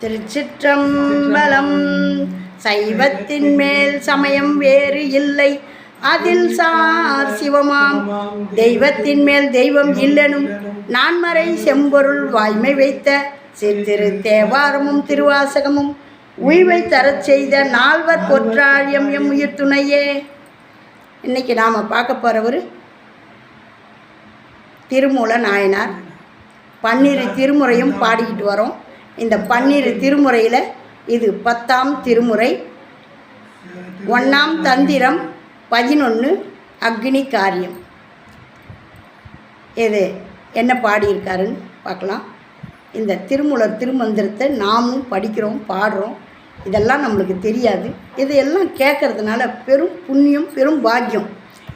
திருச்சிற்றம்பலம். சைவத்தின் மேல் சமயம் வேறு இல்லை. அதில் சார் சிவமாம். தெய்வத்தின் மேல் தெய்வம் இல்லனும் நான்மறை செம்பொருள் வாய்மை வைத்த சித்திரு தேவாரமும் திருவாசகமும் உய்வை தரச் செய்த நால்வர் பொற்றாழியம் எம் உயிர் துணையே இன்னைக்கு நாம் பார்க்க போகிறவர் திருமூல நாயனார். பன்னிரு திருமுறையும் பாடிக்கிட்டு வரோம். இந்த பன்னிரு திருமுறையில் இது பத்தாம் திருமுறை. ஒன்றாம் தந்திரம் பதினொன்று அக்னி காரியம். இது என்ன பாடியிருக்காருன்னு பார்க்கலாம். இந்த திருமூலர் திருமந்திரத்தை நாமும் படிக்கிறோம் பாடுறோம். இதெல்லாம் நம்மளுக்கு தெரியாது. இதையெல்லாம் கேட்கறதுனால பெரும் புண்ணியம் பெரும் பாக்கியம்.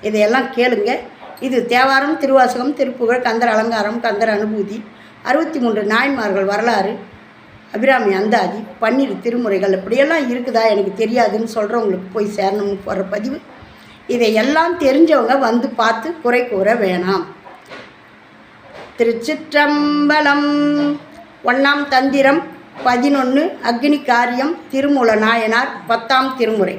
இதையெல்லாம் கேளுங்க. இது தேவாரம் திருவாசகம் திருப்புகழ் கந்தர் அலங்காரம் கந்தர் அனுபூதி. அறுபத்தி மூன்று நாய்மார்கள் வரலாறு. அபிராமி அந்தாதி பன்னிரு திருமுறைகள் இப்படியெல்லாம் இருக்குதா எனக்கு தெரியாதுன்னு சொல்கிறவங்களுக்கு போய் சேரணும்னு போடுற பதிவு. இதையெல்லாம் தெரிஞ்சவங்க வந்து பார்த்து குறை கூற வேணாம். திருச்சிற்றம்பலம் ஒன்றாம் தந்திரம் பதினொன்று அக்னி காரியம் திருமூல நாயனார் பத்தாம் திருமுறை.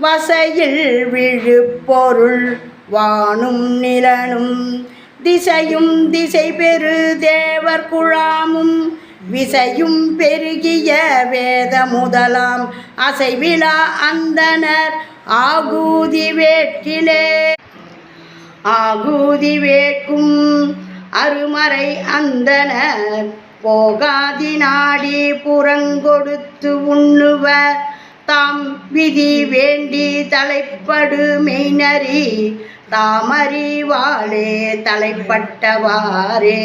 வசையில் விழுப்பொருள் வானும் நிலனும் திசையும் திசை பெரு தேவர் குழாமும் விசையும் பெருகிய வேத முதலாம் அசைவிழா அந்தனர் ஆகூதி வேட்கிலே ஆகூதி வேட்கும் அருமறை அந்தனர் போகாதி நாடி புறங்கொடுத்து உண்ணுவர் தாம் விதி வேண்டி தலைப்படு மெய்நறி தாமறிவாளே தலைப்பட்டவாரே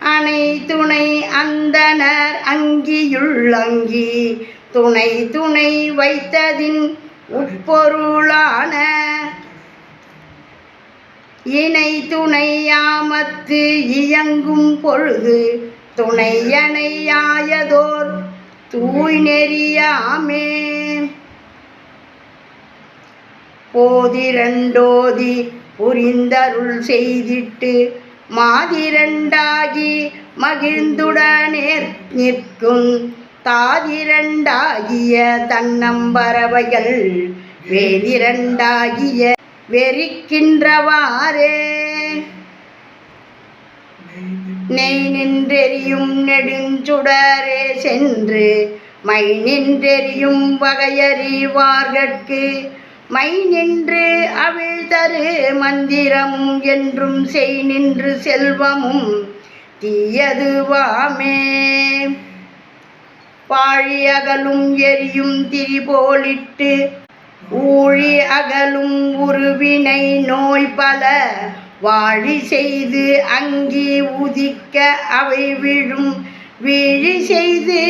அணை துணை அந்தனர் அங்கியுள்ளங்கி துணை துணை வைத்ததின் உட்பொருளான இணை துணையாமத்து இயங்கும் பொழுது துணையணையாயதோர் தூய் நெறியாமே. போதிரண்டோதி புரிந்தருள் செய்திட்டு மாதிரண்டாகி மகிழ்ந்துடனேர் நிற்கும் தாதிரண்டாகிய தன்னம்பறவைகள் வேதிரண்டாகிய வெறிக்கின்றவாறே. நெய் நின்றெறியும் நெடுஞ்சுடரே சென்று மை நின்றெறியும் வகையறிவார்கட்கு. மை நின்று அவிழ் தரு மந்திரமும் என்றும் செய் நின்று செல்வமும் தீயதுவாமே பாழி அகலும் எரியும் திரிபோலிட்டு ஊழி அகலும் உருவினை நோய் பல வாழி செய்து அங்கி உதிக்க அவை விழும். வீழி செய்து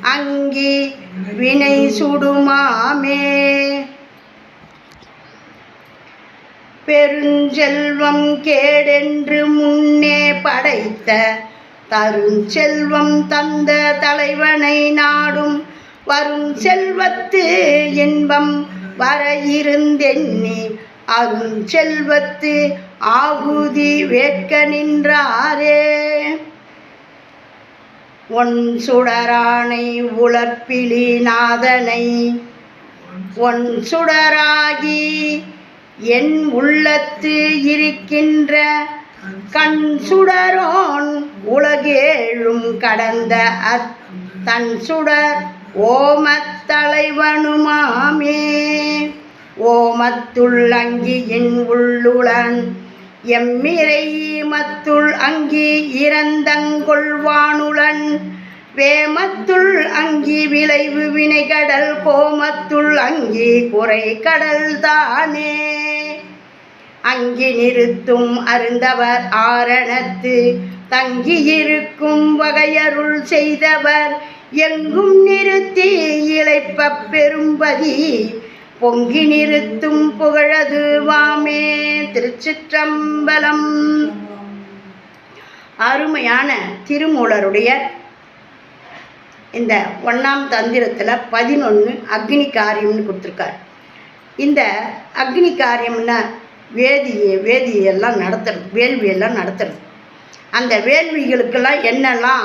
அங்கி வினை சுடுமாமே. பெருஞ்செல்வம் கேடென்று முன்னே படைத்த தருஞ்செல்வம் தந்த தலைவனை நாடும் வரும் செல்வத்து இன்பம் வர இருந்தெண்ணி அருஞ்செல்வத்து ஆகுதி வேட்க நின்றாரே. ஒன் சுடரானை உளப்பிலி நாதனை. ஒன் சுடராகி என் உள்ளத்து இருக்கின்ற கண் சுடரோன் உலகேழும் கடந்த அத் தன் சுடர் ஓமத்தலைவனுமாமே ஓமத்துள் அங்கியின் உள்ளுளன் எம்மிரை மத்துள் அங்கி இறந்தங்கொள்வானுளன் வேமத்துள் அங்கி விளைவு வினைகடல் கோமத்துள் அங்கி குறை கடல் தானே. அங்கி நிறுத்தும் அருந்தவர் ஆரணத்து. தங்கியிருக்கும் வகையருள் செய்தவர் எங்கும் நிறுத்தி இழைப்ப பெரும்பதி. பொங்கி நிறுத்தும் புகழது வாமே திருச்சிற்றம்பலம். அருமையான திருமூலருடைய இந்த ஒன்றாம் தந்திரத்தில் பதினொன்று அக்னி காரியம்னு கொடுத்துருக்கார். இந்த அக்னி காரியம்னா வேதி வேதியெல்லாம் நடத்துறது வேள்வியெல்லாம் நடத்துறது. அந்த வேள்விகளுக்கெல்லாம் என்னெல்லாம்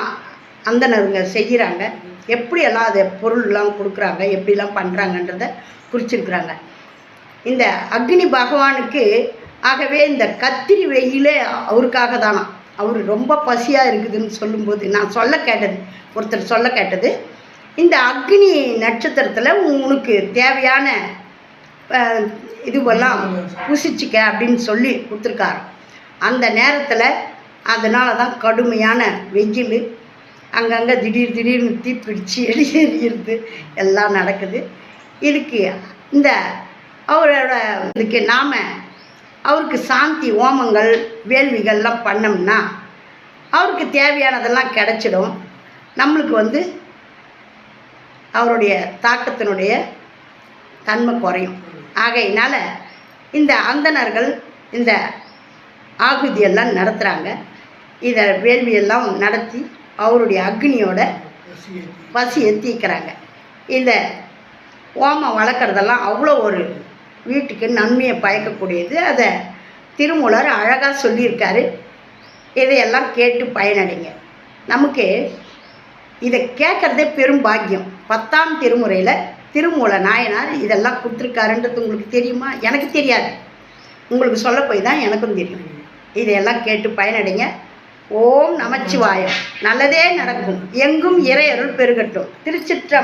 அந்தனருங்க செய்கிறாங்க எப்படியெல்லாம் அதை பொருள்லாம் கொடுக்குறாங்க எப்படிலாம் பண்ணுறாங்கன்றத குறிச்சிருக்கிறாங்க. இந்த அக்னி பகவானுக்கு ஆகவே இந்த கத்திரி வெயிலே அவருக்காக தானா. அவர் ரொம்ப பசியாக இருக்குதுன்னு சொல்லும்போது நான் சொல்ல கேட்டது ஒருத்தர் சொல்ல கேட்டது இந்த அக்னி நட்சத்திரத்தில் உனக்கு தேவையான இதுவெல்லாம் புசிச்சிக்க அப்படின்னு சொல்லி கொடுத்துருக்காரு. அந்த நேரத்தில் அதனால தான் கடுமையான வெயில் அங்கங்கே திடீர் திடீர்னு தீப்பிடிச்சு எரி எரியுறது எல்லாம் நடக்குது. இதுக்கு இந்த அவரோட இதுக்கு நாம் அவருக்கு சாந்தி ஓமங்கள் வேள்விகள்லாம் பண்ணோம்னா அவருக்கு தேவையானதெல்லாம் கிடச்சிடும். நம்மளுக்கு வந்து அவருடைய தாக்கத்தினுடைய தன்மை குறையும். ஆகையினால் இந்த அந்தணர்கள் இந்த ஆகுதியெல்லாம் நடத்துகிறாங்க இதை வேள்வியெல்லாம் நடத்தி அவருடைய அக்னியோட பசியை தீர்க்குறாங்க இந்த ஓமம் வளர்க்குறதெல்லாம் அவ்வளோ ஒரு வீட்டுக்கு நன்மையை பயக்கக்கூடியது. அதை திருமூலர் அழகாக சொல்லியிருக்காரு. இதையெல்லாம் கேட்டு பயனடைங்க. நமக்கு இதை கேட்குறதே பெரும் பாக்கியம். பத்தாம் திருமுறையில் திருமூல நாயனார் இதெல்லாம் கொடுத்துருக்காருன்றது உங்களுக்கு தெரியுமா? எனக்கு தெரியாது. உங்களுக்கு சொல்ல போய் தான் எனக்கும் தெரியும். இதையெல்லாம் கேட்டு பயனடைங்க. ஓம் நமச்சிவாயம். நல்லதே நடக்கும். எங்கும் இறையருள் பெருகட்டும். திருச்சிற்றம்